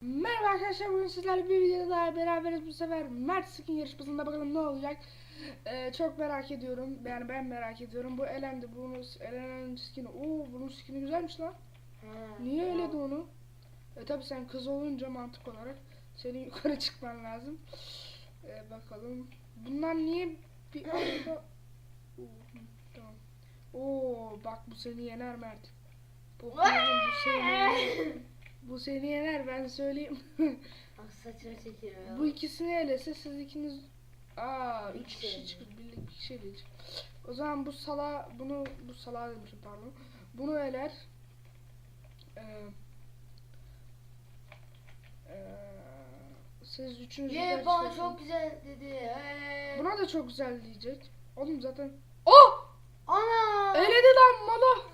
Merhaba arkadaşlar bugün sizlerle bir videoda daha beraberiz. Bu sefer Mert Skin yarışmasında bakalım ne olacak. Ee, çok merak ediyorum. Yani ben merak ediyorum. Bu elendi bunu elenen skin Oo bunun skini güzelmiş lan. Niye öyle onu? E tabi sen kız olunca mantık olarak senin yukarı çıkman lazım. Ee, bakalım. Bunlar niye bir arada? Tamam. Oo bak bu seni yener Mert. Bu, bu seni yener. Bu seni yener ben söyleyeyim. Ah saçını çekiyor ya. Bu ikisini elese siz ikiniz Aa Bir üç kişi eledi. çıkıp birlik bir kişi eleyecek. O zaman bu sala bunu bu sala demişim pardon. Bunu eler. Ee, ee, siz üçünüz Ye bana çok güzel dedi. Ee. Buna da çok güzel diyecek. Oğlum zaten Oh! Ana. Eledi lan mala.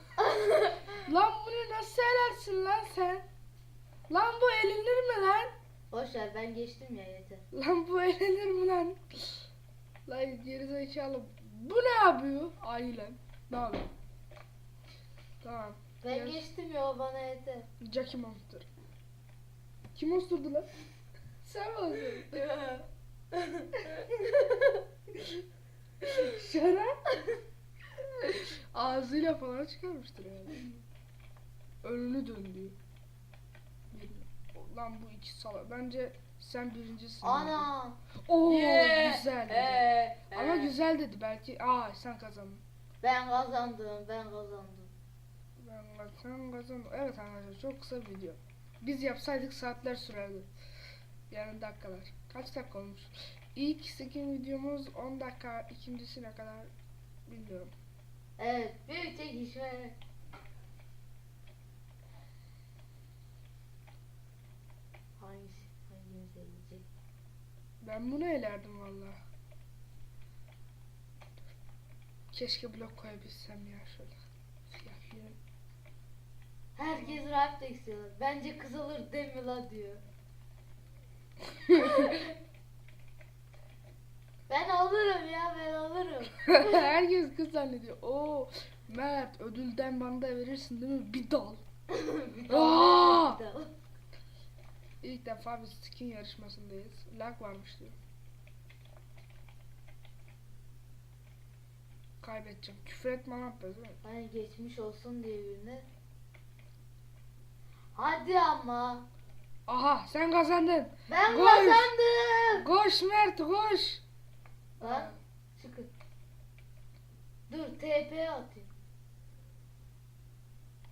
lan bunu nasıl elersin lan sen? Lan bu elinir mi lan? Boş ver ben geçtim ya yeter. Lan bu eğlenir mi lan? Lan gerizekalı. Bu ne yapıyor? Ailen. Ne yapıyor? Tamam. Ben Yes. geçtim ya o bana yeter. Jackie Monster. Kim osurdu lan? Sen mi osurdun? Şara? Ağzıyla falan çıkarmıştır yani. Önünü döndü. Lan bu iki salak. Bence sen birincisin. Ana. Oo Ye. güzel dedi. Ee, Ama ee. güzel dedi belki. Aa sen kazandın. Ben kazandım ben kazandım. Ben sen kazandın. Evet arkadaşlar çok kısa bir video. Biz yapsaydık saatler sürerdi. Yani dakikalar. Kaç dakika olmuş? İlk skin videomuz 10 dakika. ikincisi ne kadar bilmiyorum. Evet büyük çekişme. Hangisi? Ben bunu elerdim valla. Keşke blok koyabilsem ya şöyle. Siyah yürü. Herkes rap istiyor. Bence kız olur demi la diyor. ben alırım ya ben alırım. Herkes kız zannediyor. Oo Mert ödülden bana da verirsin değil mi? Bir dal. Aa! Bir daha. İlk defa bir skin yarışmasındayız. Lag varmış diyor. Kaybedeceğim. Küfür etme lan değil mi? Hani geçmiş olsun diye birine. Hadi ama. Aha sen kazandın. Ben Gol. kazandım. Koş Mert koş. Lan çıkın. Dur TP atayım.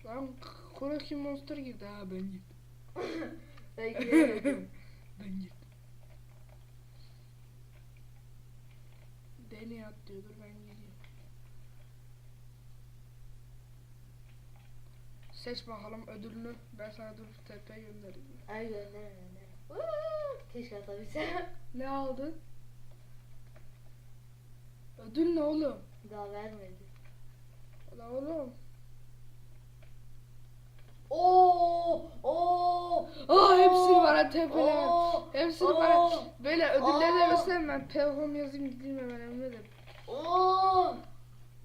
Lan Kuroki Monster girdi. Ha ben gittim. Ben giremedim. ben gittim. Beni at diyordur ben gideyim. Seç bakalım ödülünü. Ben sana dur TP göndereyim. Ay gönder gönder. Keşke atabilsem. Ne aldın? Ödül ne oğlum? Daha vermedi. La oğlum. Oo! Oo! Aa hepsini. Oo! Hepsini bana. Böyle ödülleri de göstereyim ben. Pelham yazayım gideyim hemen emredim. Oo!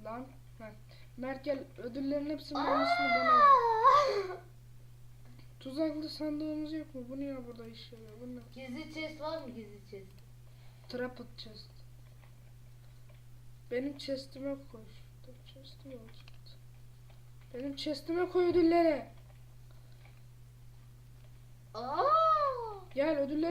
Lan. Mert. Mert gel ödüllerin hepsinin aynısını bana ver. Tuzaklı sandığımız yok mu? Bu niye burada iş yapıyor? Bu ne? Gizli chest var mı gizli chest? Trapid chest. Benim chestime koy. Şurada chestim olacaktı. Benim chestime koy ödülleri. Aa! Gel ödülleri